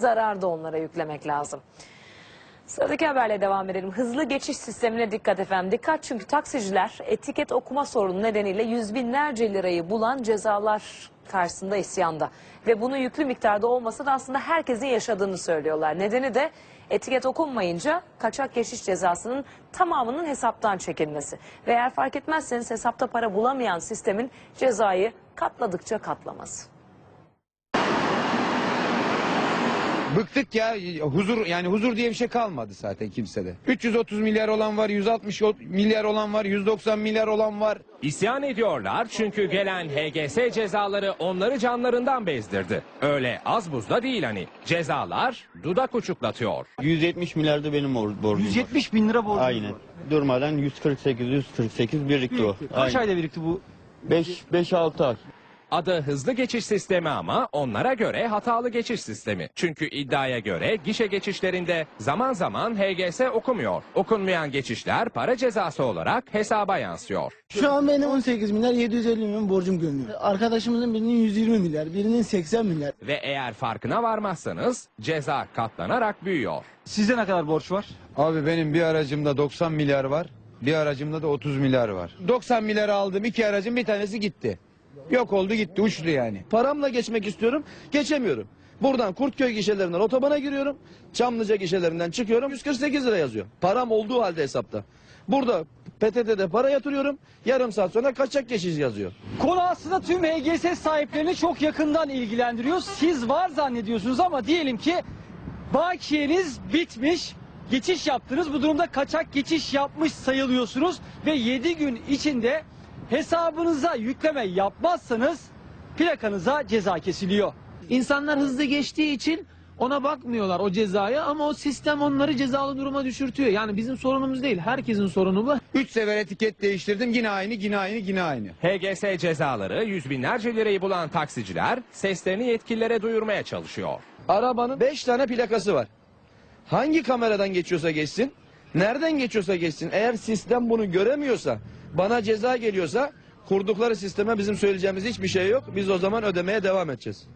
zarar da onlara yüklemek lazım. Sıradaki haberle devam edelim. Hızlı geçiş sistemine dikkat efendim. Dikkat çünkü taksiciler etiket okuma sorunu nedeniyle yüz binlerce lirayı bulan cezalar karşısında isyanda. Ve bunu yüklü miktarda olmasa da aslında herkesin yaşadığını söylüyorlar. Nedeni de etiket okunmayınca kaçak geçiş cezasının tamamının hesaptan çekilmesi. Ve eğer fark etmezseniz hesapta para bulamayan sistemin cezayı katladıkça katlaması. Bıktık ya huzur yani huzur diye bir şey kalmadı zaten kimsede. 330 milyar olan var, 160 o- milyar olan var, 190 milyar olan var. İsyan ediyorlar çünkü gelen HGS cezaları onları canlarından bezdirdi. Öyle az buzda değil hani. Cezalar dudak uçuklatıyor. 170 milyarda benim or- borcum 170 bin lira borcunuz. Aynen. var. Durmadan 148 148 birlikte o. Kaç ayda birikti bu? 5 5 6 ay. Adı hızlı geçiş sistemi ama onlara göre hatalı geçiş sistemi. Çünkü iddiaya göre gişe geçişlerinde zaman zaman HGS okumuyor. Okunmayan geçişler para cezası olarak hesaba yansıyor. Şu an benim 18 milyar 750 milyon borcum görünüyor. Arkadaşımızın birinin 120 milyar, birinin 80 milyar. Ve eğer farkına varmazsanız ceza katlanarak büyüyor. Sizde ne kadar borç var? Abi benim bir aracımda 90 milyar var. Bir aracımda da 30 milyar var. 90 milyar aldım iki aracın bir tanesi gitti. Yok oldu gitti uçtu yani. Paramla geçmek istiyorum, geçemiyorum. Buradan Kurtköy gişelerinden otobana giriyorum. Çamlıca gişelerinden çıkıyorum. 148 lira yazıyor. Param olduğu halde hesapta. Burada PTT'de para yatırıyorum. Yarım saat sonra kaçak geçiş yazıyor. Konu aslında tüm HGS sahiplerini çok yakından ilgilendiriyor. Siz var zannediyorsunuz ama diyelim ki bakiyeniz bitmiş. Geçiş yaptınız. Bu durumda kaçak geçiş yapmış sayılıyorsunuz. Ve 7 gün içinde hesabınıza yükleme yapmazsanız plakanıza ceza kesiliyor. İnsanlar hızlı geçtiği için ona bakmıyorlar o cezaya ama o sistem onları cezalı duruma düşürtüyor. Yani bizim sorunumuz değil. Herkesin sorunu bu. 3 sefer etiket değiştirdim yine aynı yine aynı yine aynı. HGS cezaları yüz binlerce lirayı bulan taksiciler seslerini yetkililere duyurmaya çalışıyor. Arabanın 5 tane plakası var. Hangi kameradan geçiyorsa geçsin, nereden geçiyorsa geçsin. Eğer sistem bunu göremiyorsa, bana ceza geliyorsa kurdukları sisteme bizim söyleyeceğimiz hiçbir şey yok. Biz o zaman ödemeye devam edeceğiz.